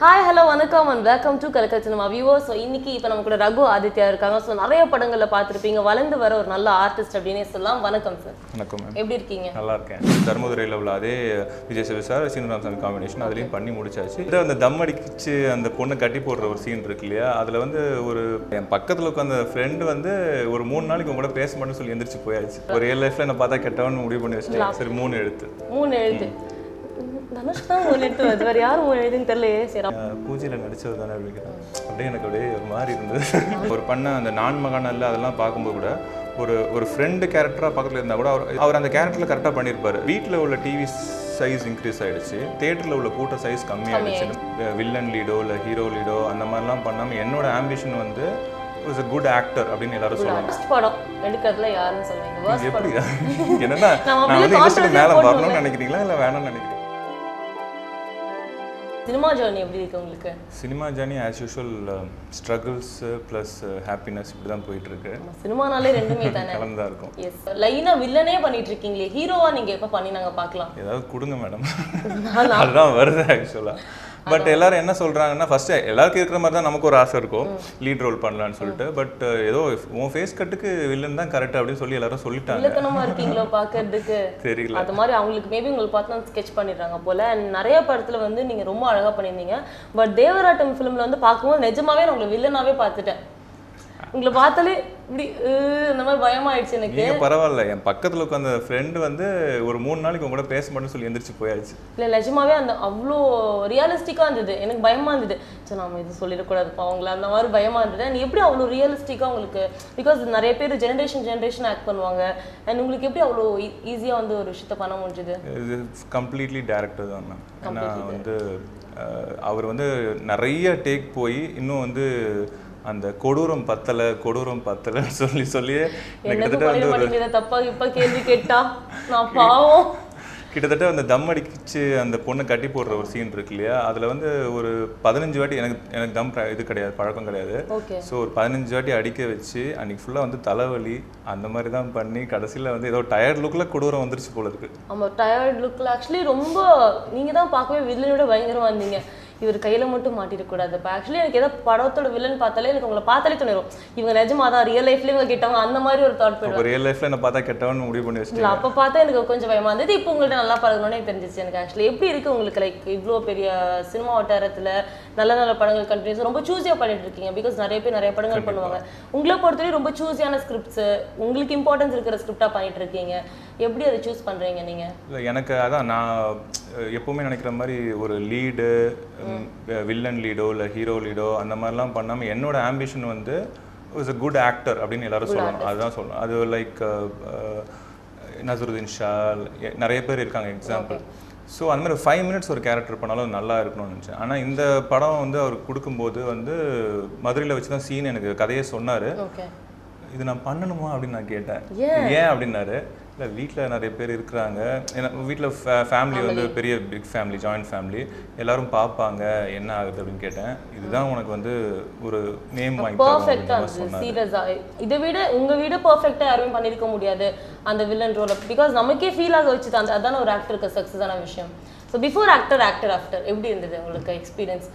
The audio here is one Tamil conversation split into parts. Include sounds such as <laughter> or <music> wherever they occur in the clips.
hi hello வணக்கம் and welcome to Kalakkal cinema viewer so இன்னைக்கு இப்போ நம்ம கூட ரகு ஆதித்யா இருக்காங்க. ஸோ நிறைய படங்களில் பார்த்துருப்பீங்க. வளர்ந்து வர ஒரு நல்ல ஆர்டிஸ்ட் அப்படின்னே சொல்லலாம். வணக்கம் சார் வணக்கம் எப்படி இருக்கீங்க? நல்லா இருக்கேன். தர்மதுரையில் உள்ள அதே விஜய் சேவை சார் சீனிவாசன் சாமி காம்பினேஷன் அதுலேயும் பண்ணி முடிச்சாச்சு. இது அந்த தம் அடிச்சு அந்த பொண்ணை கட்டி போடுற ஒரு சீன் இருக்கு இல்லையா? அதில் வந்து ஒரு என் பக்கத்தில் உட்காந்த ஃப்ரெண்டு வந்து ஒரு மூணு நாளைக்கு உங்க கூட பேச மாட்டேன்னு சொல்லி எந்திரிச்சு போயாச்சு. ஒரு ரியல் லைஃப்ல என்ன பார்த்தா கெட்டவன்னு முடிவு பண்ணி வச்சுட்டேன். சரி மூணு எழுத்து. மூணு எழுத்து. தனுஷ் தான் மூணு எழுத்து வருது வேறு யார் மூணு எழுதுன்னு தெரியலையே. சரி பூஜையில் நடிச்சது தானே அப்படிங்கிறேன் அப்படியே எனக்கு அப்படியே ஒரு மாதிரி இருந்தது. ஒரு பண்ண அந்த நான் மகானல்ல அதெல்லாம் பார்க்கும்போது கூட ஒரு ஒரு ஃப்ரெண்டு கேரக்டராக பக்கத்தில் இருந்தால் கூட அவர் அவர் அந்த கேரக்டரில் கரெக்டாக பண்ணியிருப்பாரு. வீட்டில் உள்ள டிவி சைஸ் இன்க்ரீஸ் ஆயிடுச்சு. தேட்டரில் உள்ள கூட்ட சைஸ் கம்மியாயிடுச்சு. வில்லன் லீடோ இல்லை ஹீரோ லீடோ அந்த மாதிரிலாம் பண்ணாமல் என்னோட ஆம்பிஷன் வந்து வாஸ் a குட் ஆக்டர் அப்படின்னு எல்லாரும் ஃபர்ஸ்ட் படம் எடுக்கிறதுல யாருன்னு சொல்லுவீங்க எப்படி <laughs> என்னன்னா நான் வந்து மேலே வரணும்னு நினைக்கிறீங்களா இல்லை வேணாம்னு நினைக்கிறீங்க சினிமா ஜேர்னி எப்படி இருக்கு உங்களுக்கு? Cinema journey as usual struggles plus happiness இப்படி தான் போயிட்டு இருக்கு சினிமானாலே ரெண்டுமே தானே? <laughs> கலந்தா இருக்கும். எஸ் லைனா வில்லனே பண்ணிட்டு இருக்கீங்களே ஹீரோவா நீங்க எப்ப பண்ணி நாங்க பார்க்கலாம். ஏதாவது கொடுங்க மேடம் <laughs> அதுதான் வருது ஆக்சுவலாக பட் எல்லாரும் என்ன சொல்றாங்கன்னா ஃபர்ஸ்ட் எல்லாருக்கும் இருக்கிற மாதிரி தான் நமக்கு ஒரு ஆசை இருக்கும். லீட் ரோல் பண்ணலாம்னு சொல்லிட்டு. பட் ஏதோ உன் ஃபேஸ் கட்டுக்கு வில்லன் தான் கரெக்ட் அப்படின்னு சொல்லி எல்லாரும் சொல்லிட்டாங்க. இருக்கீங்களோ பாக்குறதுக்கு? தெரியல. அது மாதிரி அவங்களுக்கு மேபி உங்களுக்கு பார்த்து ஸ்கெச் பண்ணிடுறாங்க போல. நிறைய படத்துல வந்து நீங்க ரொம்ப அழகா பண்ணியிருந்தீங்க. பட் தேவராட்டம் ஃபிலிம்ல வந்து பார்க்கும்போது நிஜமாவே நான் உங்களை வில்லனாவே பார்த்துட்டேன். உங்களை பார்த்தாலே இப்படி "உ", இந்த மாதிரி பயமாயிடுச்சு எனக்கு. நீங்க பரவாயில்ல. என் பக்கத்துல உட்காந்த ஃப்ரெண்டு வந்து ஒரு மூணு நாளைக்கு உங்க கூட பேச மாட்டேன்னு சொல்லி எந்திரிச்சு போயாச்சு. இல்ல நிஜமாவே அந்த அவ்வளோ ரியலிஸ்டிக்கா இருந்தது. எனக்கு பயமா இருந்தது. சரி நாம இது சொல்லிடக்கூடாதுப்பா. அவங்கள அந்த மாதிரி பயமா இருந்தது. அண்ட் எப்படி அவ்வளோ ரியலிஸ்டிக்கா உங்களுக்கு? பிகாஸ் நிறைய பேர் ஜெனரேஷன் ஜெனரேஷன் ஆக்ட் பண்ணுவாங்க. அண்ட் உங்களுக்கு எப்படி அவ்வளோ ஈஸியா வந்து ஒரு விஷயத்த பண்ண முடிஞ்சுது? இது கம்ப்ளீட்லி டேரக்டர் தான் மேம் ஏன்னா வந்து அவர் வந்து நிறைய டேக் போய் இன்னும் வந்து அந்த கொடூரம் பத்தலை கொடூரம் பத்தலைன்னு <laughs> சொல்லி எனக்கு கிட்டத்தட்ட வந்து ஒரு தப்பா இப்ப கேள்வி கேட்டா? நான் பாவம். கிட்டத்தட்ட அந்த தம் அடிச்சு அந்த பொண்ணை கட்டி போடுற ஒரு சீன் இருக்கு இல்லையா? அதில் வந்து ஒரு பதினஞ்சு வாட்டி எனக்கு எனக்கு தம் இது கிடையாது பழக்கம் கிடையாது. ஸோ ஒரு பதினஞ்சு வாட்டி அடிக்க வச்சு அன்னைக்கு ஃபுல்லாக வந்து தலைவலி அந்த மாதிரி தான் பண்ணி கடைசியில் வந்து ஏதோ டயர்ட் லுக்கில் கொடூரம் வந்துருச்சு போல இருக்கு. ஆமா டயர்ட் லுக்ல ஆக்சுவலி ரொம்ப நீங்க தான் பார்க்கவே வில்லனோட பயங்கரமா இருந்தீங்க. இவர் கையில மட்டும் மாட்டிடக்கூடாது. இப்போ ஆக்சுவலி எனக்கு ஏதோ படத்தோட வில்லன் பார்த்தாலே எனக்கு உங்களை பார்த்தாலே தோணிடும் இவங்க நிஜமா தான் ரியல் லைஃப்ல இவங்க கிட்டவங்க அந்த மாதிரி ஒரு தாட் போயிடும். ரியல் லைஃப்பில் என்ன பார்த்தா கெட்டவன்னு முடிவு பண்ணி வச்சுட்டு அப்ப பார்த்தா எனக்கு கொஞ்சம் பயமா இருந்தது. இப்போ உங்கள்ட்ட நல்லா பழகணும்னே தெரிஞ்சிச்சு. எனக்கு ஆக்சுவலி எப்படி இருக்கு உங்களுக்கு? லைக் இவ்வளோ பெரிய சினிமா வட்டாரத்துல நல்ல நல்ல படங்கள் கண்டினியூஸ் ரொம்ப சூஸியா பண்ணிட்டு இருக்கீங்க. பிகாஸ் நிறைய பேர் நிறைய படங்கள் பண்ணுவாங்க. உங்களை பொறுத்தவரை ரொம்ப சூஸியான ஸ்கிரிப்ட்ஸ் உங்களுக்கு இம்பார்ட்டன்ஸ் இருக்கிற ஸ்கிரிப்டா பண்ணிட்டு இருக்கீங்க. எப்படி அதை சூஸ் பண்றீங்க நீங்க? இல்லை எனக்கு அதான் நான் எப்பவுமே நினைக்கிற மாதிரி ஒரு லீடு வில்லன் லீடோ இல்லை ஹீரோ லீடோ அந்த மாதிரிலாம் பண்ணாமல் என்னோட ஆம்பிஷன் வந்து வாஸ் a குட் ஆக்டர் அப்படின்னு எல்லாரும் சொல்லணும் அதுதான் சொல்லணும் அது லைக் நசருதீன் ஷா நிறைய பேர் இருக்காங்க எக்ஸாம்பிள் ஸோ அந்த மாதிரி ஃபைவ் மினிட்ஸ் ஒரு கேரக்டர் பண்ணாலும் நல்லா இருக்கணும்னு நினச்சேன். ஆனால் இந்த படம் வந்து அவர் கொடுக்கும்போது வந்து மதுரையில் வச்சு தான் சீன் எனக்கு கதையை சொன்னார். இது நான் பண்ணணுமா அப்படின்னு நான் கேட்டேன். ஏன் அப்படின்னாரு. இல்லை வீட்டில் நிறைய பேர் இருக்கிறாங்க. ஏன்னா வீட்டில் ஃபேமிலி வந்து பெரிய பிக் ஃபேமிலி ஜாயிண்ட் ஃபேமிலி எல்லாரும் பார்ப்பாங்க என்ன ஆகுது அப்படின்னு கேட்டேன். இதுதான் உனக்கு வந்து ஒரு நேம் வாங்கி தரும் பர்ஃபெக்டா அப்படின்னு இருந்துச்சு சொன்னாரு. சீரியஸா இதை விட உங்க விட பர்ஃபெக்டா யாருமே பண்ணிருக்க முடியாது அந்த வில்லன் ரோல பிகாஸ் நமக்கே ஃபீல் ஆக வச்சுது. அந்த அதான ஒரு ஆக்டருக்கு சக்ஸஸான விஷயம். So before actor actor after எப்படி இருந்தது உங்களுக்கு எக்ஸ்பீரியன்ஸ்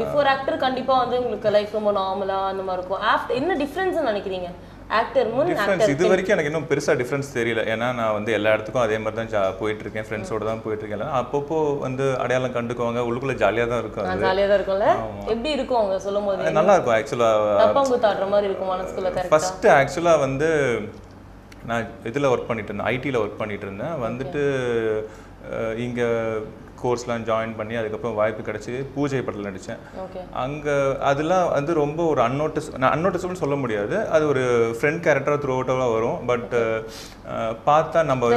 பிஃபோர் ஆக்டர் கண்டிப்பா வந்து உங்களுக்கு லைஃப் ரொம்ப நார்மலா அந்த மாதிரி இருக்கும். ஆஃப்டர் என்ன டிஃப்ரென்ஸ் நினைக்கிறீங்க? ஆக்டர் முன் டிஃப்ரென்ஸ் இது வரைக்கும் எனக்கு இன்னும் பெருசாக டிஃப்ரென்ஸ் தெரியல. ஏன்னா நான் வந்து எல்லா இடத்துக்கும் அதே மாதிரி தான் போயிட்டு இருக்கேன் ஃப்ரெண்ட்ஸோட தான் போயிட்டு இருக்கேன் அப்பப்போ வந்து அடையாளம் கண்டுக்குவாங்க. உள்ளுக்குள்ள ஜாலியாக தான் இருக்கும் அது. ஜாலியா தான் இருக்கும்ல? எப்படி இருக்கும் அவங்க சொல்லும் போது நல்லா இருக்கும் ஆக்சுவலாக டப்பாங்குத்து ஆடுற மாதிரி இருக்கும் மனசுக்குள்ள ஃபஸ்ட்டு ஆக்சுவலாக வந்து நான் இதில் ஒர்க் பண்ணிட்டு இருந்தேன். ஐடியில் ஒர்க் பண்ணிட்டு இருந்தேன். வந்துட்டு இங்கே கோர்ஸ்லாம் ஜாயின் பண்ணி அதுக்கப்புறம் வாய்ப்பு கிடச்சி பூஜை படத்தில் நடித்தேன் அங்கே அதெல்லாம் வந்து ரொம்ப ஒரு அன்னோட்டிஸ் நான் அன்னோட்டிஸ்னு சொல்ல முடியாது. அது ஒரு ஃப்ரெண்ட் கேரக்டராக த்ரூ அவுட்டாக வரும். பட் பார்த்தா நம்ம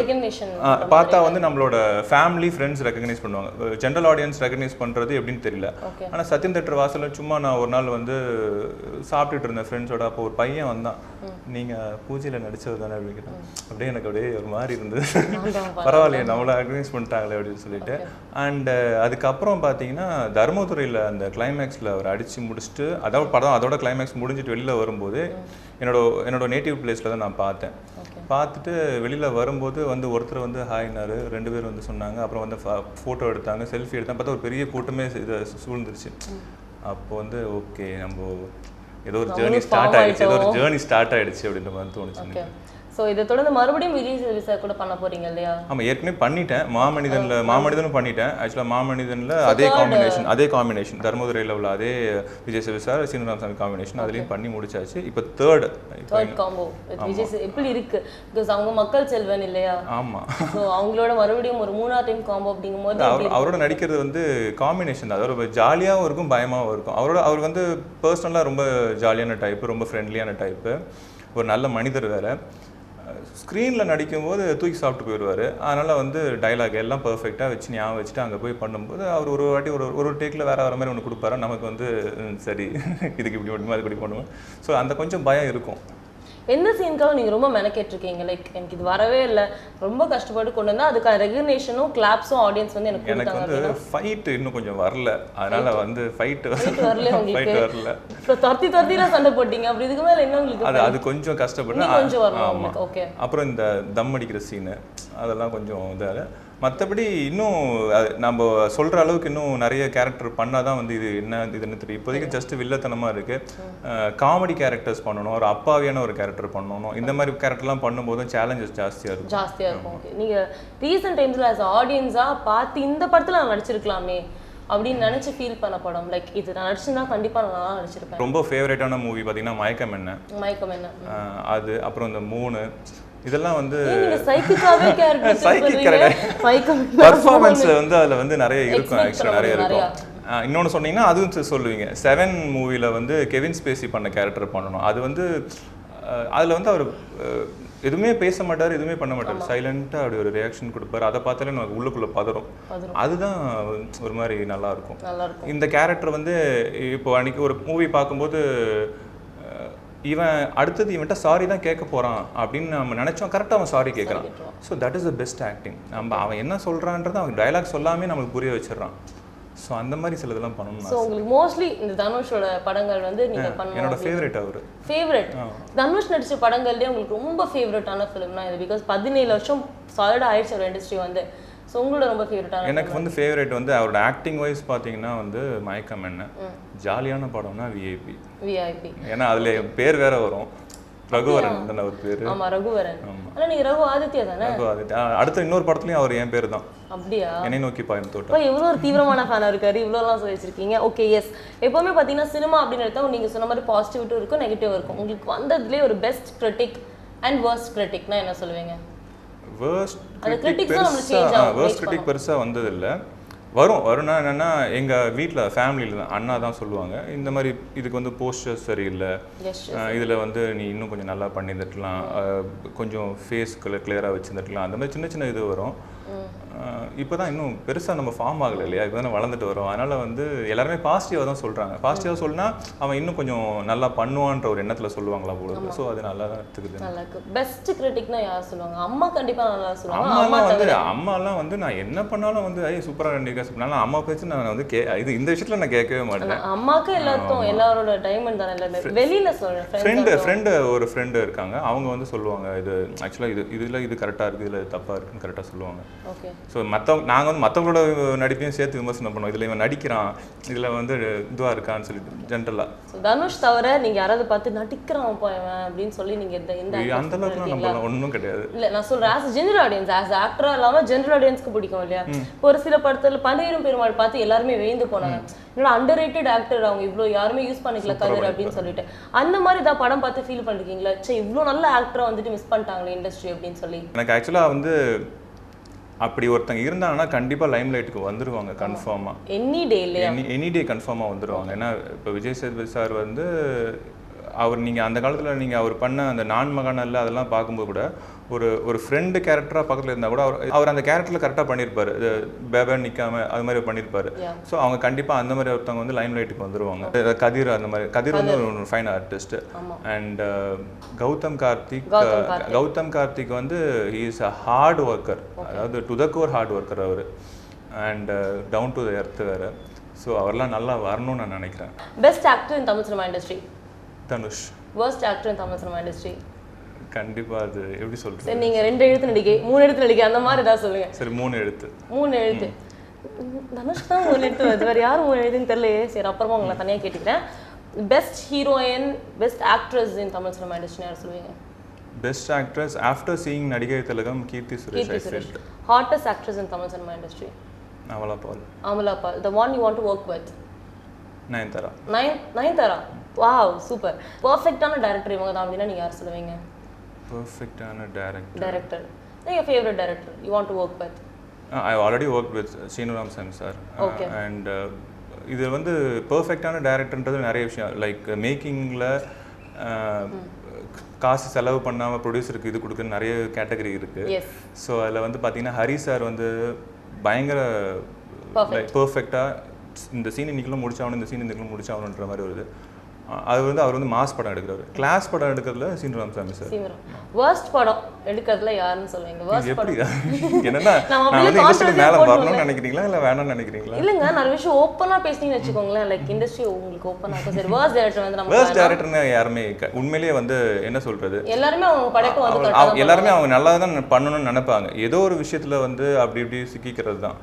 பார்த்தா வந்து நம்மளோட ஃபேமிலி ஃப்ரெண்ட்ஸ் ரெகக்னைஸ் பண்ணுவாங்க. ஜென்ரல் ஆடியன்ஸ் ரெகக்னைஸ் பண்ணுறது எப்படின்னு தெரியல. ஆனால் சத்யம் தேட்டர் வாசல்ல சும்மா நான் ஒரு நாள் வந்து சாப்பிட்டுட்டு இருந்தேன். ஃப்ரெண்ட்ஸோட அப்போ ஒரு பையன் வந்தான். நீங்கள் பூஜையில் நடிச்சது தானே அப்படின்னு. அப்படியே எனக்கு அப்படியே ஒரு மாதிரி இருந்தது. பரவாயில்லையே நம்மள ரெகக்னைஸ் பண்ணிட்டாங்களே அப்படின்னு சொல்லிட்டு. அண்ட் அதுக்கப்புறம் பார்த்தீங்கன்னா தர்மதுரையில் அந்த கிளைமேக்ஸில் அவர் அடித்து முடிச்சுட்டு அதாவது படம் அதோட கிளைமேக்ஸ் முடிஞ்சிட்டு வெளியில் வரும்போது என்னோட என்னோட நேட்டிவ் பிளேஸில் தான் நான் பார்த்தேன். பார்த்துட்டு வெளியில் வரும்போது வந்து ஒருத்தர் வந்து ஹாய்னாரு ரெண்டு பேர் வந்து சொன்னாங்க. அப்புறம் வந்து ஃபோட்டோ எடுத்தாங்க செல்ஃபி எடுத்தாங்க. பார்த்தா ஒரு பெரிய கூட்டமே இதை சூழ்ந்துருச்சு. அப்போ வந்து ஓகே நம்ம ஏதோ ஒரு ஜேர்னி ஸ்டார்ட் ஆயிடுச்சு. ஏதோ ஒரு. ஜேர்னி ஸ்டார்ட் ஆயிடுச்சு அப்படின்ற மாதிரி தோணுச்சு ஸோ இதை தொடர்ந்து மறுபடியும் விஜய் சேதுபதி கூட பண்ண போறீங்க இல்லையா? ஆமாம் ஏற்கனவே பண்ணிட்டேன். மாமனிதனில் மாமனிதனும் பண்ணிட்டேன். ஆக்சுவலாக மாமனிதனில் அதே காம்பினேஷன் அதே காம்பினேஷன் தர்மதுரையில் உள்ள அதே விஜய் சேவி சார் சீனிவாசன் சாமி காம்பினேஷன் அதுலேயும் பண்ணி முடிச்சாச்சு. இப்போ தேர்ட் தேர்ட் காம்போ விஜய் எப்படி இருக்கு? பிகாஸ் அவங்க மக்கள் செல்வன் இல்லையா? ஆமாம் ஸோ அவங்களோட மறுபடியும் ஒரு மூணாவது டைம் காம்போ அப்படிங்கும்போது அவர் அவரோட நடிக்கிறது வந்து காம்பினேஷன் தான். அதோட ஜாலியாகவும் இருக்கும் பயமாகவும் இருக்கும். அவரோட அவர் வந்து பர்சனலாக ரொம்ப ஜாலியான டைப்பு ரொம்ப ஃப்ரெண்ட்லியான டைப்பு ஒரு நல்ல மனிதர் வேற. ஸ்க்ரீனில் நடிக்கும்போது தூக்கி சாப்பிட்டு போயிடுவார். அதனால் வந்து டைலாக் எல்லாம் பர்ஃபெக்டாக வச்சு ஞாபகம் வச்சுட்டு அங்கே போய் பண்ணும்போது அவர் ஒரு வாட்டி ஒரு ஒரு டேக்கில் வேறு வர மாதிரி ஒன்று கொடுப்பாரு. நமக்கு வந்து சரி <laughs> இதுக்கு இப்படி பண்ணுமா அது இப்படி பண்ணுவோம் ஸோ அந்த கொஞ்சம் பயம் இருக்கும். எந்த சீனுக்காக நீங்க ரொம்ப மெனக்கேட்டிருக்கீங்க? லைக் எனக்கு இது வரவே இல்லை. ரொம்ப கஷ்டப்பட்டு கொண்டு வந்தா அதுக்கான ரெகக்னேஷனும் கிளாப்ஸும் ஆடியன்ஸ் வந்து எனக்கு எனக்கு வந்து ஃபைட் இன்னும் கொஞ்சம் வரல. அதனால வந்து ஃபைட் உங்களுக்கு? ஃபைட் வரல. இப்போ துரத்தி துரத்திலாம் சண்டை போட்டீங்க. அப்படி இதுக்கு மேல என்ன உங்களுக்கு அது அது கொஞ்சம் கஷ்டப்பட்டு கொஞ்சம். உங்களுக்கு. ஓகே அப்புறம் இந்த தம் அடிக்கிற சீனு அதெல்லாம் கொஞ்சம் இதாக மற்றபடி இன்னும் நம்ம சொல்கிற அளவுக்கு இன்னும் நிறைய கேரக்டர் பண்ணால் தான் வந்து இது என்ன இதுன்னு தெரியும். இப்போதைக்கு ஜஸ்ட் வில்லத்தனமாக இருக்குது காமெடி கேரக்டர்ஸ் பண்ணணும். ஒரு அப்பாவியான ஒரு கேரக்டர் பண்ணணும். இந்த மாதிரி கேரக்டர்லாம் பண்ணும்போது சேலஞ்சஸ் ஜாஸ்தியாக இருக்கும். ஜாஸ்தியா இருக்கும். Okay. நீங்க ரீசெண்ட் டைம்ஸ்ல ஆஸ் ஆடியன்ஸா பார்த்து இந்த படத்துல நான் நடிச்சிருக்கலாமே அப்படின்னு நினைச்சு ஃபீல் பண்ண படம். லைக் இது நான் நடிச்சிருந்தா கண்டிப்பா நான் நடிச்சிருப்பேன். ரொம்ப ஃபேவரட்டான மூவி பார்த்தீங்கன்னா மயக்கம் என்ன? மயக்கம் என்ன? அது அப்புறம் இந்த மூணு. இதெல்லாம் வந்து character. மயக்கம் பர்ஃபார்மன்ஸ் வந்து அதுல வந்து நிறைய இருக்கும் ஆக்சுவலாக நிறைய இருக்கும். ஆஹ் இன்னொன்னு சொன்னீங்கன்னா அதுவும் சொல்லுவீங்க. செவன் மூவில வந்து கெவின் ஸ்பேசி பண்ண கேரக்டர் பண்ணணும். அது வந்து அதுல வந்து அவர் எதுவுமே பேச மாட்டார் எதுவுமே பண்ண மாட்டார். சைலண்டா அப்படி ஒரு ரியாக்ஷன் கொடுப்பாரு. அதை பார்த்தாலே நமக்கு உள்ளுக்குள்ள பதறும். அதுதான் ஒரு மாதிரி நல்லா இருக்கும். நல்லா இருக்கும். இந்த கேரக்டர் வந்து இப்போ அன்னைக்கு ஒரு மூவி பார்க்கும்போது இவன் அடுத்தது இவன்ட்ட சாரி தான் கேட்க போறான் அப்படின்னு நம்ம நினைச்சோம். கரெக்டாக அவன் சாரி கேட்குறான். So that is the best acting நம்ம அவன் என்ன சொல்றான்றதை அவன் டயலாக் சொல்லாமே நம்மளுக்கு புரிய வச்சிடுறான். ஸோ அந்த மாதிரி சில இதெல்லாம் பண்ணணும் ஸோ உங்களுக்கு மோஸ்ட்லி இந்த தனுஷோட படங்கள் வந்து நீங்க என்னோட பண்ணணும் ஃபேவரட் அவர். ஃபேவரட் தனுஷ் நடிச்ச படங்கள்லயே உங்களுக்கு ரொம்ப ஃபேவரட்டான ஃபிலிம்னா இது பிகாஸ் பதினேழு வருஷம் சாலிடா ஆயிடுச்சு ஒரு இண்டஸ்ட்ரி வந்து. ஸோ உங்களோட ரொம்ப ஃபேவரட்டான எனக்கு வந்து ஃபேவரட் வந்து அவரோட ஆக்டிங் வைஸ் பார்த்தீங்கன்னா வந்து மயக்கம் என்ன? ஜாலியான படம்னா விஐபி விஐபி ஏன்னா அதுல பேர் வேற வரும். ரகுவரன் தானே அவர் பேர்? ஆமா ரகுவரன். ஆனா நீங்க ரகு ஆதித்யா தானே? ரகு ஆதித்யா. அடுத்த இன்னொரு படத்துலயும் அவர் என் பேர் தான். அப்படியா? என்னை நோக்கி பாயும் தோட்டம். இவ்வளோ ஒரு தீவிரமான ஃபேனாக இருக்காரு. இவ்வளோலாம் சொல்லி வச்சிருக்கீங்க ஓகே எஸ் எப்போவுமே பார்த்தீங்கன்னா சினிமா அப்படின்னு எடுத்தா நீங்க சொன்ன மாதிரி பாசிட்டிவிட்டும் இருக்கும் நெகட்டிவ் இருக்கும். உங்களுக்கு வந்ததுலேயே ஒரு பெஸ்ட் கிரிட்டிக் அண்ட் worst கிரிட்டிக்னா என்ன சொல்லுவீங்க? வேர்ஸ்ட் கிரிட்டிக் critics தான் நம்மளுக்கு change பெருசா ஆகும், வேர்ஸ்ட் கிரிட்டிக் பெருசா வந்தது இல்ல வரும் வரும்னா என்னன்னா எங்க வீட்ல ஃபேமிலியில தான் அண்ணா தான் சொல்லுவாங்க. இந்த மாதிரி இதுக்கு வந்து போஸ்டர்ஸ் சரியில்லை. இதுல வந்து நீ இன்னும் கொஞ்சம் நல்லா பண்ணியிருந்துக்கலாம் அஹ் கொஞ்சம் ஃபேஸ் கிளியராக வச்சுருந்துருக்கலாம். அந்த மாதிரி சின்ன சின்ன இது வரும். இப்போ தான் இன்னும் பெருசாக நம்ம ஃபார்ம் ஆகலை இல்லையா? இப்போ தான் வளர்ந்துட்டு வரோம். அதனால் வந்து எல்லாருமே பாசிட்டிவாக தான் சொல்கிறாங்க பாசிட்டிவாக சொல்லினா அவன் இன்னும் கொஞ்சம் நல்லா பண்ணுவான்ற ஒரு எண்ணத்தில் சொல்லுவாங்களா போல ஸோ அது நல்லா தான் எடுத்துக்குது. பெஸ்ட் கிரிட்டிக்னா யார் சொல்லுவாங்க? அம்மா கண்டிப்பா நல்லா சொல்லுவாங்க. அம்மா அம்மாலாம் வந்து அம்மாலாம் வந்து நான் என்ன பண்ணாலும் வந்து ஐய் சூப்பராக ரெண்டு சொன்னாலும் அம்மா பேச்சு நான் வந்து கே இது இந்த விஷயத்தில் நான் கேட்கவே மாட்டேன். ஆனா, அம்மாக்கு எல்லாருக்கும் எல்லாரோட டைமண்ட் தானே எல்லாமே. வெளியில friends ஃப்ரெண்டு ஃப்ரெண்டு ஒரு ஃப்ரெண்டு இருக்காங்க. அவங்க வந்து சொல்லுவாங்க இது ஆக்சுவலாக இது இதில் இது கரெக்டாக இருக்குது இதில் தப்பாக இருக்குன்னு கரெக்டாக சொல்லுவாங்க. ஓகே ஸோ மற்றவங்க நாங்கள் வந்து மற்றவங்களோட நடிப்பையும் சேர்த்து விமர்சனம் பண்ணுவோம். இதில் இவன் நடிக்கிறான். இதில் வந்து இதுவாக இருக்கான்னு சொல்லிட்டு ஜென்ரலாக தனுஷ் தவிர நீங்க யாராவது பார்த்து நடிக்கிறான் போயவன் அப்படின்னு சொல்லி நீங்க இந்த இந்த actors அந்த இருக்கீங்களா? நம்ம ஒன்றும் கிடையாது. இல்ல நான் சொல்றேன் ஆஸ் ஜென்ரல் ஆடியன்ஸ் ஆஸ் ஆக்டரா இல்லாம ஜென்ரல் ஆடியன்ஸ்க்கு பிடிக்கும் இல்லையா? ஒரு சில படத்துல பந்தயிரும் பெருமாள் பார்த்து எல்லாருமே வேந்து போனாங்க. என்னோட அண்டர் ரேட்டட் ஆக்டர் அவங்க இவ்ளோ யாருமே யூஸ் பண்ணிக்கல கதிர் அப்படின்னு சொல்லிட்டு. அந்த மாதிரி தான் படம் பார்த்து ஃபீல் பண்ணிருக்கீங்களா? சே இவ்ளோ நல்ல ஆக்டரை வந்துட்டு மிஸ் பண்ணிட்டாங்களே இண்டஸ்ட்ரி அப்படின்னு சொல்லி. எனக்கு ஆக்சுவலாக வந்து அப்படி ஒருத்தங்க இருந்தாங்கன்னா கண்டிப்பாக லைம் லைட்டுக்கு வந்துருவாங்க கன்ஃபார்மாக எனி டே இல்லையா எனி எனி டே கன்ஃபார்மாக வந்துருவாங்க. ஏன்னா இப்போ விஜய் சேதுபதி சார் வந்து அவர் நீங்கள் அந்த காலத்தில் நீங்கள் அவர் பண்ண அந்த நான் மகானல்ல அதெல்லாம் பார்க்கும்போது கூட ஒரு ஒரு ஃப்ரெண்டு கேரக்டராக பக்கத்தில் இருந்தால் கூட அவர் அவர் அந்த கேரக்டரில் கரெக்டாக பண்ணியிருப்பாரு இது பேபன் நிற்காம அது மாதிரி பண்ணியிருப்பாரு. ஸோ அவங்க கண்டிப்பாக அந்த மாதிரி ஒருத்தவங்க வந்து லைம் லைட்டுக்கு வந்துருவாங்க. கதிர் அந்த மாதிரி கதிர் வந்து ஒரு fine artist. And Gautham Karthik Gautham Karthik. வந்து he is a hard worker அதாவது to the core hard worker our. And down to earth வேறு. ஸோ அவரெல்லாம் நல்லா வரணும்னு நான் நினைக்கிறேன். Best actor in Tamil cinema industry Dhanush. Worst actor in Tamil cinema industry கண்டிப்பாக அது எப்படி சொல்கிறது சரி நீங்க ரெண்டு எழுத்து நடிகை மூணு எழுத்து நடிகை அந்த மாதிரி ஏதாவது சொல்லுங்க. சரி மூணு எழுத்து. மூணு எழுத்து. தனுஷ் தான் மூணு எழுத்து வருது. வேறு யாரும் மூணு எழுத்துன்னு தெரியலையே. சரி அப்புறமா உங்களை தனியாக கேட்டுக்கிறேன். Best heroine best actress in Tamil cinema industry யார் சொல்லுவீங்க? Best actress after seeing Nadigai Thilagam Keerthy Suresh I felt hottest actress in Tamil cinema industry Amala Paul. Amala Paul. The one you want to work with Nayanthara. Nayan Nayanthara? Wow super பர்ஃபெக்டான டேரக்டர் இவங்க தான் அப்படின்னா நீங்கள் யார் சொல்லுவீங்க? பர்ஃபெக்டான டேரக்டர் டைரக்டர் நீங்கள் favourite director you want to work with I already work with Seenu Rama Samy sir Okay. And இது வந்து பர்ஃபெக்டான டேரக்டர்ன்றது நிறைய விஷயம். லைக் மேக்கிங்கில் காசு செலவு பண்ணாமல் ப்ரொடியூசருக்கு இது கொடுக்குற நிறைய கேட்டகரி இருக்குது ஸோ அதில் வந்து பார்த்தீங்கன்னா ஹரி சார் வந்து பயங்கர லைக் பர்ஃபெக்டாக இந்த சீன் இன்னைக்குள்ள முடிச்சாகணும் இந்த சீன் இன்னைக்குள்ள முடிச்சாகணுன்ற மாதிரி வருது. அது வந்து அவர் வந்து மாஸ் படம் எடுக்கிறாரு. கிளாஸ் படம் எடுக்கிறதுல சீனுராம் சாமி சார். வேர்ஸ்ட் படம் எடுக்கிறதுல யாருன்னு சொல்லுவீங்க வேர்ஸ்ட் எப்படி? என்னன்னா <laughs> நான் வந்து இண்டஸ்ட்ரி மேலே. வரணும்னு நினைக்கிறீங்களா? இல்லை வேணாம்னு நினைக்கிறீங்களா? இல்லைங்க நிறைய விஷயம் ஓப்பனாக பேசுனீங்கன்னு வச்சுக்கோங்களேன். லைக் இண்டஸ்ட்ரி உங்களுக்கு ஓப்பனாக இருக்கும். சரி வேர்ஸ்ட் டேரக்டர் வந்து நம்ம வேர்ஸ்ட் டேரக்டர்னு யாருமே உண்மையிலேயே வந்து என்ன சொல்றது? எல்லாருமே அவங்க படைப்பு வந்து எல்லாருமே அவங்க நல்லா தான் பண்ணணும்னு நினைப்பாங்க. ஏதோ ஒரு விஷயத்துல வந்து அப்படி இப்படி சிக்கிக்கிறது தான்.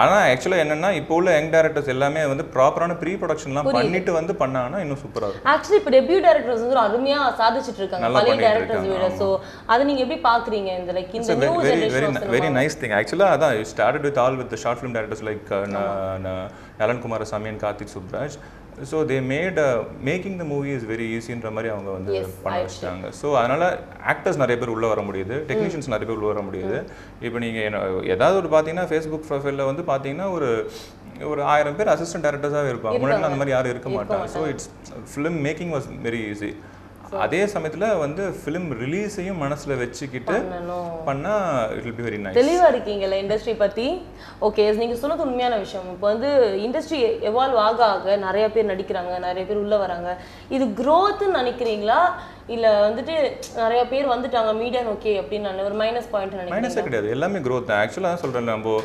ஆனா ஆக்சுவலாக என்னன்னா இப்போ உள்ள யங் டேரக்டர்ஸ் எல்லாமே வந்து ப்ராப்பரான ப்ரீ ப்ரொடக்ஷன்லாம் பண்ணிட்டு வந்து பண்ணாங்கன்னா இன்னும் சூப்பரா இருக்கும். ஆக்சுவலி இப்போ டெபியூ டேரக்டர்ஸ் வந்து அருமையா சாதிச்சிட்டு இருக்காங்க. பழைய டேரக்டர்ஸ் விட. ஸோ அதை நீங்க எப்படி பாக்குறீங்க? இந்த லைக் இந்த new generation very nice thing ஆக்சுவலாக அதான் started with all with short film directors like Nalan Kumarasamy and Karthik Subbaraj so they made making the movie is very ஈஸின்ற மாதிரி அவங்க வந்து பண்ண வச்சுட்டாங்க. ஸோ அதனால ஆக்டர்ஸ் நிறைய பேர் உள்ள வர முடியுது. டெக்னீஷியன்ஸ் நிறைய பேர் உள்ள வர முடியுது. இப்போ நீங்கள் ஏதாவது ஒரு பார்த்தீங்கன்னா ஃபேஸ்புக் ப்ரொஃபைலில் வந்து பார்த்தீங்கன்னா ஒரு ஒரு ஆயிரம் பேர் அசிஸ்டன்ட் டேரக்டர்ஸாக இருப்பாங்க. முன்னாடி அந்த மாதிரி யாரும் இருக்க மாட்டாங்க. So it's film making was very easy அதே சமயத்தில் வந்து ஃபிலிம் ரிலீஸையும் மனசில் வச்சுக்கிட்டு பண்ணால் it will be very nice தெளிவா இருக்கீங்கல்ல இண்டஸ்ட்ரி பத்தி? ஓகே நீங்க சொன்னது உண்மையான விஷயம். இப்போ வந்து இண்டஸ்ட்ரி எவால்வ் ஆக ஆக நிறைய பேர் நடிக்கிறாங்க நிறைய பேர் உள்ள வராங்க. இது growthன்னு நினைக்கிறீங்களா? இல்ல வந்துட்டு நிறைய பேர் வந்துட்டாங்க மீடியம் ஓகே அப்படின்னு ஒரு மைனஸ் பாயிண்ட் நினைக்கிறேன் மைனஸே கிடையாது. எல்லாமே growth தான். ஆக்சுவலாக சொல்கிறேன் நம்ம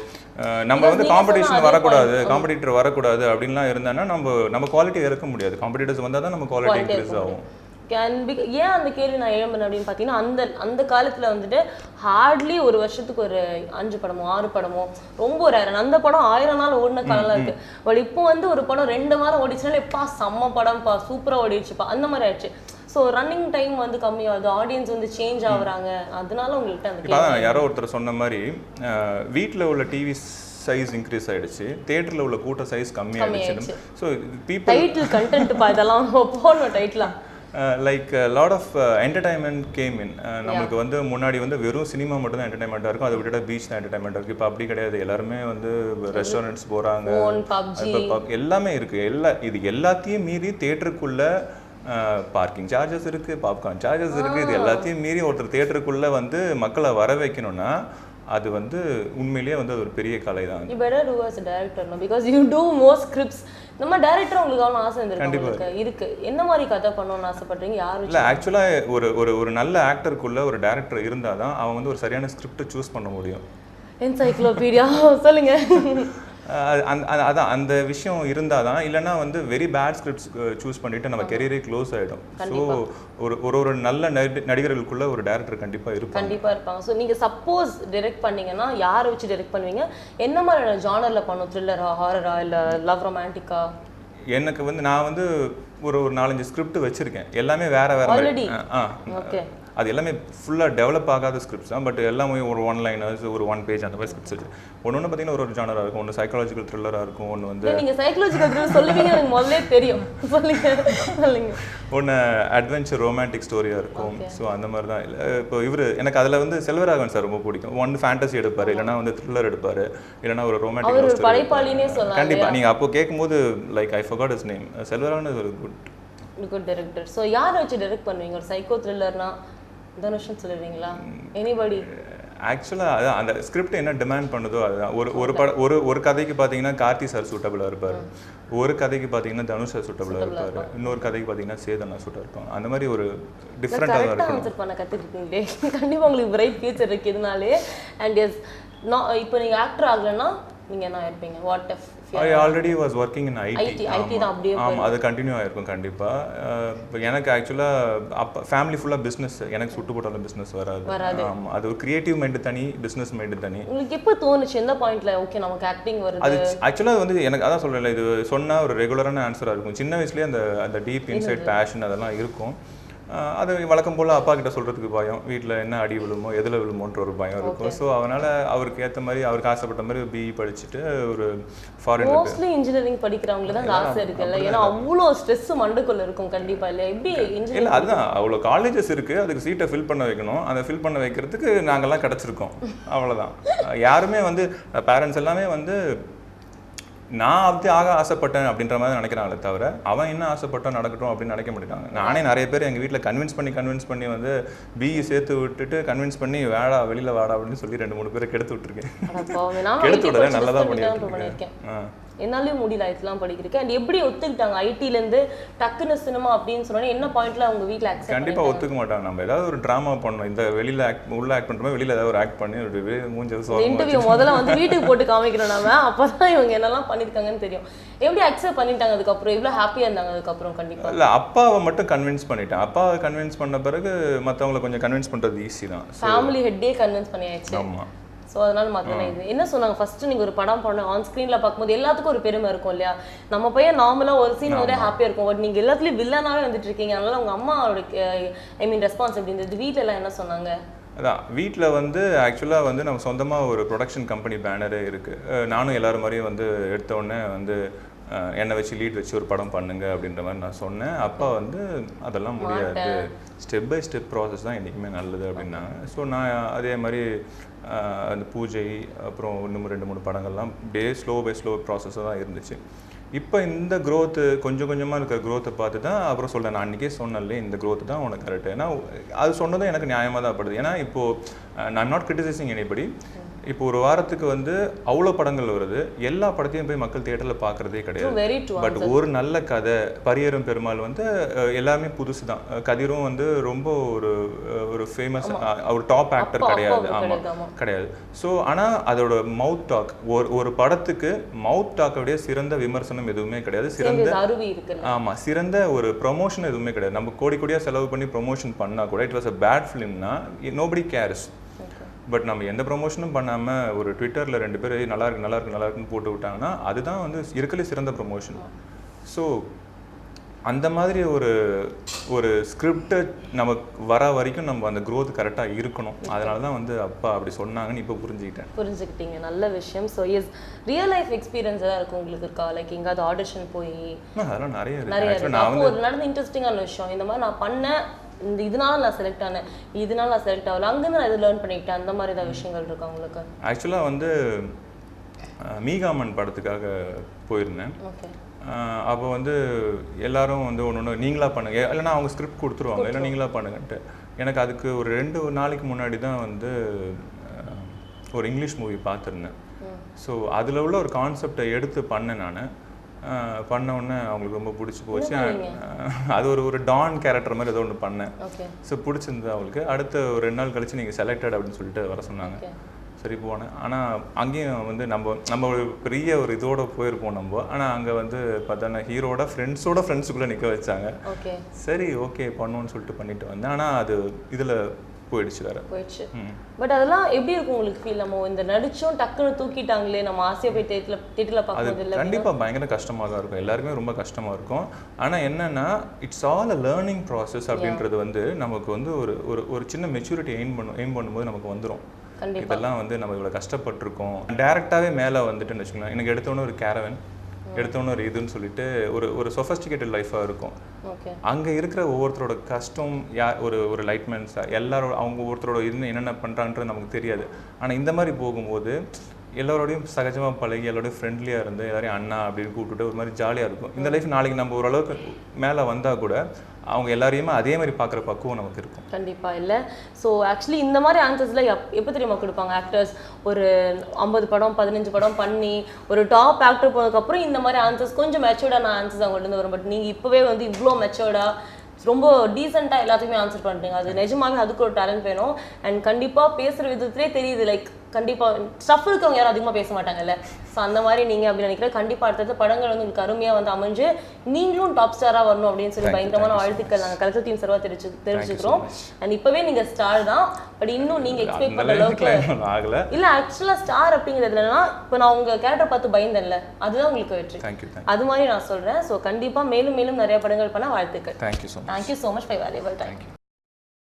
நம்ம வந்து காம்படிஷன் வரக்கூடாது. காம்படிட்டர் வரக்கூடாது அப்படின்லாம் இருந்தாங்கன்னா நம்ம நம்ம குவாலிட்டி இறக்க முடியாது. காம்படிட்டர்ஸ் வந்தால் தான் நம்ம குவாலிட்டி இன்க்ரீஸ் ஆகும். Can be- ஏன் அந்த கேள்வி நான் எழும்புனேன் அப்படின்னு பார்த்தீங்கன்னா அந்த அந்த காலத்துல வந்துட்டு ஹார்ட்லி ஒரு வருஷத்துக்கு ஒரு அஞ்சு படமோ ஆறு படமோ ரொம்ப ரேர் அந்த படம் ஆயிரம் நாள் ஓடின காலம்லாம் இருக்கு. பட் இப்போ வந்து ஒரு படம் ரெண்டு வாரம் ஓடிச்சுனாலே எப்பா செம்ம படம்ப்பா சூப்பரா ஓடிடுச்சுப்பா அந்த மாதிரி ஆயிடுச்சு. ஸோ ரன்னிங் டைம் வந்து கம்மியாகுது ஆடியன்ஸ் வந்து சேஞ்ச் ஆகுறாங்க அதனால உங்கள்கிட்ட அந்த யாரோ ஒருத்தர் சொன்ன மாதிரி வீட்டில் உள்ள டிவி சைஸ் இன்க்ரீஸ் ஆயிடுச்சு தேட்டரில் உள்ள கூட்ட சைஸ் கம்மியாயிடுச்சு. ஸோ பீப்புள் டைட்டில் கண்டென்ட்ப்பா இதெல்லாம் <laughs> போடணும் டைட்டிலா like lot of entertainment came in நம்மளுக்கு வந்து முன்னாடி வந்து வெறும் சினிமா மட்டும் தான் என்டர்டைன்மெண்ட்டாக இருக்கும். அதை விட்டுட்டு பீச் தான் என்டர்டைன்மெண்ட்டாக இருக்குது இப்போ அப்படி கிடையாது. எல்லாருமே வந்து ரெஸ்டாரண்ட்ஸ் போகிறாங்க எல்லாமே இருக்கு. எல்லா இது எல்லாத்தையும் மீறி தேட்டருக்குள்ள பார்க்கிங் சார்ஜஸ் இருக்கு பாப்கார்ன் சார்ஜஸ் இருக்கு. இது எல்லாத்தையும் மீறி ஒருத்தர் தேட்டருக்குள்ள வந்து மக்களை வர வைக்கணும்னா அது வந்து உண்மையிலேயே வந்து அது ஒரு பெரிய கலை தான் you better do as director no because you do more scripts மாதிரி டேரக்டர் உங்களுக்கு அவ்வளோ ஆசை இருந்திருக்கு? இருக்கு. என்ன மாதிரி கதை பண்ணணும்னு ஆசைப்படுறீங்க? யாரு இல்லை ஆக்சுவலாக ஒரு ஒரு ஒரு நல்ல ஆக்டருக்குள்ள ஒரு டேரக்டர் இருந்தால் தான் அவன் வந்து ஒரு சரியான ஸ்கிரிப்ட் சூஸ் பண்ண முடியும். என்சைக்ளோபீடியா <laughs> சொல்லுங்க. <laughs> அந்த அந்த- அதான் அந்த விஷயம் இருந்தால் தான் இல்லைன்னா வந்து வெரி பேட் ஸ்கிரிப்ட்ஸ் சூஸ் பண்ணிட்டு நம்ம கெரியரே க்ளோஸ் ஆகிடும் ஸோ ஒரு ஒரு ஒரு நல்ல நடி நடிகர்களுக்குள்ள ஒரு டேரக்டர் கண்டிப்பாக இருப்பாங்க. கண்டிப்பா இருப்பாங்க. ஸோ நீங்க சப்போஸ் டைரக்ட் பண்ணீங்கன்னா யாரை வச்சு டைரக்ட் பண்ணுவீங்க? என்ன மாதிரியான ஜானர்ல பண்ணும்? த்ரில்லரா ஹாரரா இல்ல லவ் ரொமான்டிக்கா எனக்கு வந்து நான் வந்து ஒரு ஒரு நாலஞ்சு ஸ்கிரிப்ட் வச்சிருக்கேன். எல்லாமே வேற வேற ஆ. ஓகே அது எல்லாமே ஃபுல்லாக டெவலப் ஆகாத ஸ்கிரிப்ட்ஸ் தான். பட் எல்லாமே ஒரு ஒன் லைனர்ஸ் ஒரு ஒன் பேஜ் அந்த மாதிரி ஸ்கிரிப்ட்ஸ் வச்சு ஒன்று ஒன்று பார்த்தீங்கன்னா ஒரு ஒரு ஜானராக இருக்கும். ஒன்று சைக்காலஜிக்கல் த்ரில்லராக இருக்கும். ஒன்று வந்து நீங்க சைக்காலஜிக்கல் த்ரில்லர் சொல்லுவீங்க எனக்கு முதல்லே தெரியும். சொல்லுங்க ஒன்று அட்வென்ச்சர் ரொமான்டிக் ஸ்டோரியாக இருக்கும். ஸோ அந்த மாதிரி தான். இல்லை இப்போ இவர் எனக்கு அதில் வந்து செல்வராகவன் சார் ரொம்ப பிடிக்கும். ஒன்று ஃபேண்டசி எடுப்பார். இல்லைனா வந்து த்ரில்லர் எடுப்பார். இல்லைனா ஒரு ரொமான்டிக் படைப்பாளினே சொல்லலாம் கண்டிப்பாக நீங்கள் அப்போ கேட்கும்போது like I forgot is name Selvaraghavan is ஒரு குட் குட் டைரக்டர் ஸோ யாரை வச்சு டைரக்ட் பண்ணுவீங்க? ஒரு சைக்கோ த்ரில்லர்னா தனுஷ்னு சொல்லுவீங்களா எனிபடி ஆக்சுவலாக அதான் அந்த ஸ்கிரிப்ட் என்ன டிமாண்ட் பண்ணுதோ அதுதான். ஒரு ஒரு பட ஒரு ஒரு கதைக்கு பார்த்தீங்கன்னா கார்த்தி சார் சூட்டபிளாக இருப்பார். ஒரு கதைக்கு பார்த்தீங்கன்னா தனுஷ் சார் சூட்டபிளாக இருப்பார். இன்னொரு கதைக்கு பார்த்தீங்கன்னா சேதனா சூட்டாக இருப்பாங்க. அந்த மாதிரி ஒரு டிஃப்ரெண்ட்டாக பண்ண கற்றுக்கிட்டீங்களே <laughs> கண்டிப்பாக உங்களுக்கு பிரைட் ஃபியூச்சர் இருக்கு இதனாலே. அண்ட் எஸ் நான் இப்போ நீங்கள் ஆக்டர் ஆகலைன்னா நீங்க என்ன ஆயிருப்பீங்க? What if I already was working in IT IT தான் அப்படியே ஆமாம் அது கண்டினியூ ஆயிருக்கும் கண்டிப்பாக இப்போ எனக்கு ஆக்சுவலாக அப்போ ஃபேமிலி ஃபுல்லாக பிஸ்னஸ் எனக்கு சுட்டு போட்டாலும் பிஸ்னஸ் வராது. ஆமாம் அது ஒரு கிரியேட்டிவ் மைண்டு தனி பிஸ்னஸ் மைண்டு தனி. உங்களுக்கு எப்போ தோணுச்சு? எந்த பாயிண்ட்ல ஓகே நமக்கு ஆக்டிங் வருது. அது ஆக்சுவலாக வந்து எனக்கு அதான் சொல்கிறேன் இது சொன்னால் ஒரு ரெகுலரான ஆன்சராக இருக்கும். சின்ன வயசுலேயே அந்த அந்த டீப் இன்சைட் பேஷன் அதெல்லாம் இருக்கும். அது வழக்கம் போல் அப்பா கிட்ட சொல்கிறதுக்கு பயம். வீட்டில் என்ன அடி விழுமோ எதில் விழுமோன்ற ஒரு பயம் இருக்கும். ஸோ அதனால் அவருக்கு ஏற்ற மாதிரி அவருக்கு ஆசைப்பட்ட மாதிரி பிஇ படிச்சுட்டு ஒரு ஃபாரின் மோஸ்ட்லி இன்ஜினியரிங் படிக்கிறவங்களுக்கு தான் ஆசை இருக்குல்ல ஏன்னா அவ்வளோ ஸ்ட்ரெஸ் மண்டுக்குள்ள இருக்கும் கண்டிப்பா இல்ல? எப்படி இல்லை அதுதான். அவ்வளோ காலேஜஸ் இருக்குது அதுக்கு சீட்டை ஃபில் பண்ண வைக்கணும். அதை ஃபில் பண்ண வைக்கிறதுக்கு நாங்கள்லாம் கிடச்சிருக்கோம். அவ்வளோதான் யாருமே வந்து பேரண்ட்ஸ் எல்லாமே வந்து நான் அப்படி ஆக ஆசைப்பட்டேன் அப்படின்ற மாதிரி நினைக்கிறாங்களே தவிர அவன் என்ன ஆசைப்பட்டான் நடக்கட்டும் அப்படின்னு நினைக்க மாட்டேங்காங்க நானே நிறைய பேர் எங்கள் வீட்டில் கன்வின்ஸ் பண்ணி கன்வின்ஸ் பண்ணி வந்து பிஇ சேர்த்து விட்டுட்டு கன்வின்ஸ் பண்ணி வேடா வெளியில் வாடா அப்படின்னு சொல்லி ரெண்டு மூணு பேரை கெடுத்து விட்டுருக்கேன். கெடுத்து விடல படிச்சு நல்லா தான் discontinue பண்ணிட்டு பண்ணியிருக்கேன். என்னாலயும் முடியல இதெல்லாம் படிக்கிறேன் அண்ட் எப்படி ஒத்துக்கிட்டாங்க? ஐடில இருந்து டக்குன்னு சினிமா அப்படின்னு சொன்னோன்னே என்ன பாயிண்ட்ல அவங்க வீட்ல அக்செப்ட் கண்டிப்பா ஒத்துக்க மாட்டாங்க. நம்ம ஏதாவது ஒரு ட்ராமா பண்ணணும். இந்த வெளியில ஆக்ட் உள்ள ஆக்ட் பண்றோம் வெளியில ஏதாவது ஒரு ஆக்ட் பண்ணி ஒரு வே- மூஞ்ச இந்த சோகமா இன்டர்வியூ முதல்ல வந்து வீட்டுக்கு போட்டு காமிக்கிறோம் நாம. அப்பதான் இவங்க என்னெல்லாம் பண்ணிருக்காங்கன்னு தெரியும். எப்படி அக்செப்ட் பண்ணிட்டாங்க அதுக்கப்புறம்? இவ்வளவு ஹாப்பியா இருந்தாங்க அதுக்கப்புறம் கண்டிப்பா. இல்ல அப்பாவை மட்டும் கன்வின்ஸ் பண்ணிட்டேன். அப்பாவை கன்வின்ஸ் பண்ண பிறகு மத்தவங்கள கொஞ்சம் கன்வின்ஸ் பண்றது ஈஸி தான். ஃபேமிலி ஹெட்டே கன்வின்ஸ் பண்ணியாச்சு. ஆமா. ஸோ அதனால மத்தன இது என்ன சொன்னாங்க? ஃபர்ஸ்ட் நீங்க ஒரு படம் பண்ண ஆன் ஸ்க்ரீன்ல பார்க்கும்போது எல்லாத்துக்கும் ஒரு பெருமை இருக்கும் இல்லையா? நம்ம பையன் நார்மலா ஒரு சீன் வந்து ஹாப்பியா இருக்கும். பட் நீங்க எல்லாத்துலயும் வில்லனாவே வந்துட்டு இருக்கீங்க. அதனால உங்க அம்மாவோட ஐ மீன் ரெஸ்பான்ஸ் எப்படி இருந்தது? வீட்ல எல்லாம் என்ன சொன்னாங்க? அதான் வீட்டில் வந்து ஆக்சுவலாக வந்து நம்ம சொந்தமாக ஒரு ப்ரொடக்ஷன் கம்பெனி பேனரே இருக்குது நானும் எல்லாரும் மாதிரியும் வந்து எடுத்த உடனே வந்து என்னை வச்சு லீட் வச்சு ஒரு படம் பண்ணுங்க அப்படின்ற மாதிரி நான் சொன்னேன். அப்பா வந்து அதெல்லாம் முடியாது. ஸ்டெப் பை ஸ்டெப் ப்ராசஸ் தான் என்றைக்குமே நல்லது அப்படின்னாங்க. ஸோ நான் அதே மாதிரி அந்த பூஜை அப்புறம் இன்னும் ரெண்டு மூணு படங்கள்லாம் டே ஸ்லோ பை ஸ்லோ ப்ராசஸாக தான் இருந்துச்சு. இப்போ இந்த க்ரோத்து கொஞ்சம் கொஞ்சமாக இருக்கிற க்ரோத்தை பார்த்து தான் அப்புறம் சொல்கிறேன் நான் அன்றைக்கே சொன்னேன்ல இந்த க்ரோத்து தான் உனக்கு கரெக்ட் ஏன்னா அது சொன்னதும் எனக்கு நியாயமாக தான் படுது. ஏன்னா இப்போது நான் நாட் கிரிட்டிசைசிங் எனிபடி இப்போ ஒரு வாரத்துக்கு வந்து அவ்வளோ படங்கள் வருது. எல்லா படத்தையும் போய் மக்கள் தியேட்டரில் பார்க்குறதே கிடையாது. பட் ஒரு நல்ல கதை பரியரும் பெருமாள் வந்து எல்லாமே புதுசு தான். கதிரும் வந்து ரொம்ப ஒரு ஒரு ஃபேமஸ் ஒரு டாப் ஆக்டர் கிடையாது ஆமாம் கிடையாது, ஆமா. கிடையாது. ஸோ ஆனால் அதோட மவுத் டாக் ஒரு ஒரு படத்துக்கு மவுத் டாக்கோடைய சிறந்த விமர்சனம் எதுவுமே கிடையாது. சிறந்த ஆமாம் சிறந்த ஒரு ப்ரொமோஷன் எதுவுமே கிடையாது. நம்ம கோடி கோடியாக செலவு பண்ணி ப்ரொமோஷன் பண்ணால் கூட இட் வாஸ் அ பேட் ஃபிலிம்னா நோபடி கேர்ஸ் பட் நம்ம எந்த ப்ரொமோஷனும் பண்ணாமல் ஒரு ட்விட்டரில் ரெண்டு பேர் "ஏய், நல்லா இருக்கு நல்லா இருக்கு நல்லா இருக்குன்னு போட்டு விட்டாங்கன்னா அதுதான் வந்து இருக்கலே சிறந்த ப்ரொமோஷன் ஸோ அந்த மாதிரி ஒரு ஒரு ஸ்கிரிப்டை நமக்கு வர வரைக்கும் நம்ம அந்த growth கரெக்டாக இருக்கணும். அதனால தான் வந்து அப்பா அப்படி சொன்னாங்கன்னு இப்போ புரிஞ்சுக்கிட்டேன். புரிஞ்சுக்கிட்டீங்க. நல்ல விஷயம். So yes real life experience ஏதாவது இருக்கும் உங்களுக்கு இருக்கா? லைக் எங்காவது ஆடிஷன் போய் அதெல்லாம் நிறைய நிறைய நான் அப்போ ஒரு நடந்த இன்ட்ரெஸ்டிங்கான விஷயம். இந்த மாதிரி நான் பண்ணேன் இந்த இதனால நான் செலக்ட் ஆனேன். இதனால நான் செலக்ட் ஆகல. அங்கேருந்து நான் இது லேர்ன் பண்ணிக்கிட்டேன். அந்த மாதிரி ஏதாவது விஷயங்கள் இருக்கா உங்களுக்கு ஆக்சுவலாக வந்து மீகாமன் படத்துக்காக போயிருந்தேன். அப்போ வந்து எல்லாரும் வந்து ஒன்று ஒன்று நீங்களா பண்ணுங்க. இல்லைன்னா அவங்க ஸ்கிரிப்ட் கொடுத்துருவாங்க. இல்லை நீங்களா பண்ணுங்கன்ட்டு. எனக்கு அதுக்கு ஒரு ரெண்டு நாளைக்கு முன்னாடி தான் வந்து ஒரு இங்கிலீஷ் மூவி பார்த்துருந்தேன். ஸோ அதில் உள்ள ஒரு கான்செப்டை எடுத்து பண்ணேன் நான். பண்ண உடனே அவங்களுக்கு ரொம்ப பிடிச்சி போச்சு. அது ஒரு ஒரு டான் கேரக்டர் மாதிரி ஏதோ ஒன்று பண்ணேன். ஸோ பிடிச்சிருந்தது அவங்களுக்கு. அடுத்த ஒரு ரெண்டு நாள் கழிச்சு நீங்கள் செலக்டட் அப்படின்னு சொல்லிட்டு வர சொன்னாங்க. சரி போனேன். ஆனால் அங்கேயும் வந்து நம்ம நம்ம ஒரு பெரிய ஒரு இதோட போயிருப்போம் நம்ம. ஆனால் அங்கே வந்து பார்த்தோன்னா ஹீரோட ஃப்ரெண்ட்ஸோட ஃப்ரெண்ட்ஸுக்குள்ளே நிற்க வச்சாங்க. சரி ஓகே பண்ணுவோன்னு சொல்லிட்டு பண்ணிட்டு வந்தேன். ஆனால் அது இதில் போயிடுச்சு வேற. போயிடுச்சு. பட் அதெல்லாம் எப்படி இருக்கும் உங்களுக்கு ஃபீல் நம்ம இந்த நடிச்சும் டக்குன்னு தூக்கிட்டாங்களே நம்ம ஆசையா போய் தேட்டரில் அது பார்க்கும்போது இல்லை கண்டிப்பாக பயங்கர கஷ்டமாக தான் இருக்கும். எல்லாருக்குமே ரொம்ப கஷ்டமாக இருக்கும். ஆனால் என்னன்னா it's all a learning process அப்படின்றது வந்து நமக்கு வந்து ஒரு ஒரு ஒரு சின்ன மெச்சூரிட்டி எய்ம் பண்ணும் எய்ம் பண்ணும்போது நமக்கு வந்துடும் இதெல்லாம் வந்து நம்ம இவ்வளோ கஷ்டப்பட்டிருக்கோம். டேரெக்டாகவே மேலே வந்துட்டுன்னு வச்சுக்கலாம் எனக்கு எடுத்தோன்னே ஒரு கேரவன் எடுத்தோன்னே ஒரு இதுன்னு சொல்லிட்டு ஒரு ஒரு சொஃபஸ்டிகேட்டட் லைஃபாக இருக்கும். அங்கே இருக்கிற ஒவ்வொருத்தரோட கஷ்டம் யா ஒரு ஒரு லைட்மென்ட்ஸ் எல்லாரோட அவங்க ஒவ்வொருத்தரோட இது என்னென்ன பண்ணுறான்றது நமக்கு தெரியாது. ஆனால் இந்த மாதிரி போகும்போது எல்லோரோடையும் சகஜமாக பழகி எல்லாரோடையும் ஃப்ரெண்ட்லியாக இருந்து எல்லாரையும் அண்ணா அப்படின்னு கூப்பிட்டுட்டு ஒரு மாதிரி ஜாலியாக இருக்கும். இந்த லைஃப் நாளைக்கு நம்ம ஓரளவுக்கு மேலே வந்தால் கூட அவங்க எல்லாரையுமே அதே மாதிரி பார்க்குற பக்குவம் நமக்கு இருக்கும். கண்டிப்பாக இல்லை. ஸோ ஆக்சுவலி இந்த மாதிரி ஆன்சர்ஸ்ல எப்போ தெரியுமா கொடுப்பாங்க? ஆக்டர்ஸ் ஒரு ஐம்பது படம் பதினஞ்சு படம் பண்ணி ஒரு டாப் ஆக்டர் போனதுக்கப்புறம் இந்த மாதிரி ஆன்சர்ஸ் கொஞ்சம் மெச்சோர்டான ஆன்சர்ஸ் அவங்கள்ட்ட இருந்து வரும். பட் நீங்கள் இப்போவே வந்து இவ்வளோ மெச்சோர்டாக ரொம்ப டீசெண்டாக எல்லாத்தையுமே ஆன்சர் பண்ணுறீங்க அது நிஜமாவே அதுக்கு ஒரு டேலண்ட் வேணும். அண்ட் கண்டிப்பாக பேசுகிற விதத்துலேயே தெரியுது லைக் கண்டிப்பா ஸ்டஃப் இருக்கவங்க யாரும் அதிகமா பேச மாட்டாங்கல்ல. ஸோ அந்த மாதிரி நீங்க அப்படி நினைக்கிறேன் கண்டிப்பா அடுத்தது படங்கள் வந்து உங்களுக்கு அருமையா வந்து அமைஞ்சு நீங்களும் டாப் ஸ்டாரா வரணும் அப்படின்னு சொல்லி பயங்கரமான வாழ்த்துக்கள் நாங்க கலெக்டர் டீம் சார்பா தெரிவிச்சு தெரிவிச்சுக்கிறோம். அண்ட் இப்பவே நீங்க ஸ்டார் தான். பட் இன்னும் நீங்க எக்ஸ்பெக்ட் அந்த பண்ண அளவுக்கு <laughs> இல்ல ஆக்சுவலா ஸ்டார் அப்படிங்கிறதுலனா இப்போ நான் உங்க கேரக்டர் பார்த்து பயந்தேன்ல. அதுதான் உங்களுக்கு வெற்றி. அது மாதிரி நான் சொல்றேன். ஸோ கண்டிப்பா மேலும் மேலும் நிறைய படங்கள் பண்ண வாழ்த்துக்கள். தேங்க்யூ ஸோ மச் ஃபை வேல்யூபிள் தேங்க்யூ